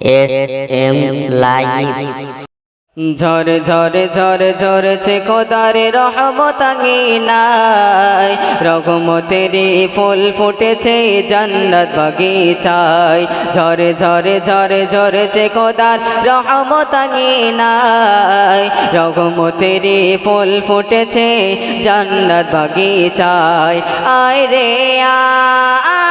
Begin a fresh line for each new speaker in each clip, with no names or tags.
S
ঝরে ঝরে ঝরে ঝরেছে খোদারে রহমত নাই রঘুমতেরি ফুল ফুটেছে জান্নাত বাগিচায়। ঝরে ঝরে ঝরে ঝরেছে খোদার রহমত নাই রঘুমতেরি ফুল ফুটেছে জান্নাত বাগিচায়। আয় রে আয়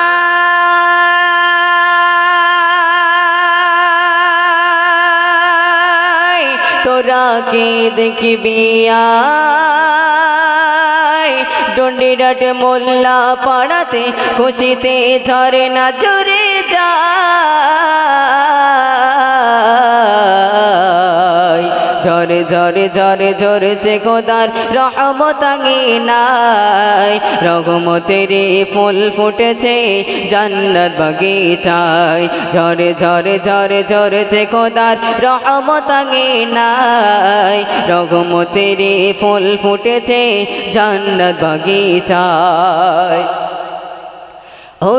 কি দেখবি ডন্ডিরাট মোল্লা পাড়াতে খুশিতে ঝরে না জোরে যায়। ঝরে ঝরে ঝরে ঝরেছে খোদার রহমত নাই। রঘুমতেরি ফুল ফুটেছে জান্নাত বাগিচায়। ঝরে ঝরে ঝরে ঝরেছে খোদার রহমত নাই। রঘুমতেরি ফুল ফুটেছে জান্নাত বাগিচায়।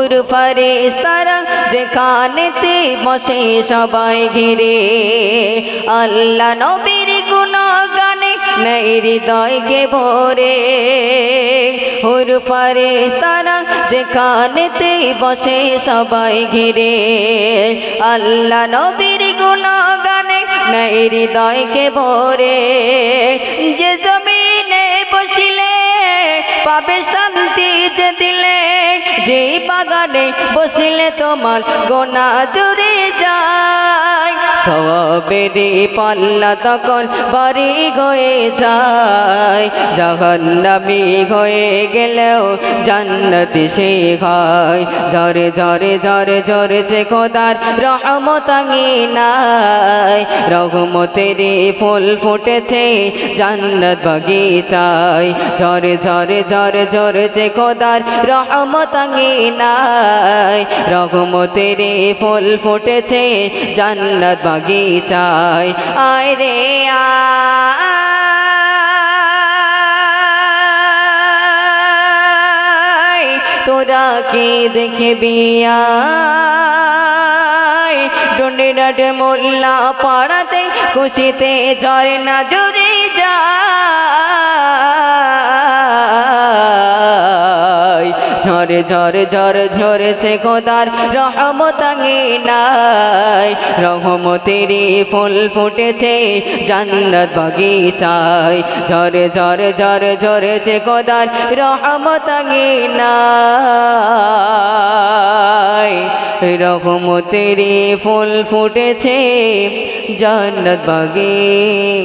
হুর ফারিস তারা যেখানেতে বসে সবাই ঘিরে। আল্লাহ নবীর গুণগানে নেই হৃদয়কে ভরে। হুর ফারিস তারা যেখানেতে বসে সবাই ঘিরে। আল্লাহ নবীর গুণগানে নেই হৃদয়কে ভরে। যে জমিনে বসিলে পাবে শান্তি বাগানে বসলে তোমার গোনা জুড়ে যায়। সবেরি পাল্লা তখন বাড়ি হয়ে যায়। জগন্নামি হয়ে গেলেও জান্নাতি সে হয়। ঝরে ঝরে ঝরে যে খোদার রহমত নাই। রঘুমতেরি ফুল ফুটেছে জান্নাত বাগিচায়। ঝরে ঝরে ঝরে ঝরেছে খোদার রহমত নাই। রঘুমতেরি ফুল ফুটেছে জান্নাত বাগিচায় আয় রে, আয়। তোরা কি দেখবি আয়? ডন্ডিরাট মোল্লা পাড়াতে খুশিতে ঝরে না জুড়ে যায়। ঝরে ঝরে ঝরে, ঝরেছে খোদার রহমত নাই রহমতেরি ফুল ফুটেছে জান্নাত বাগিচায়। ঝরে ঝরে ঝরে, ঝরেছে খোদার রহমত নাই রহমতেরি ফুল ফুটেছে জান্নাত বাগিচায়।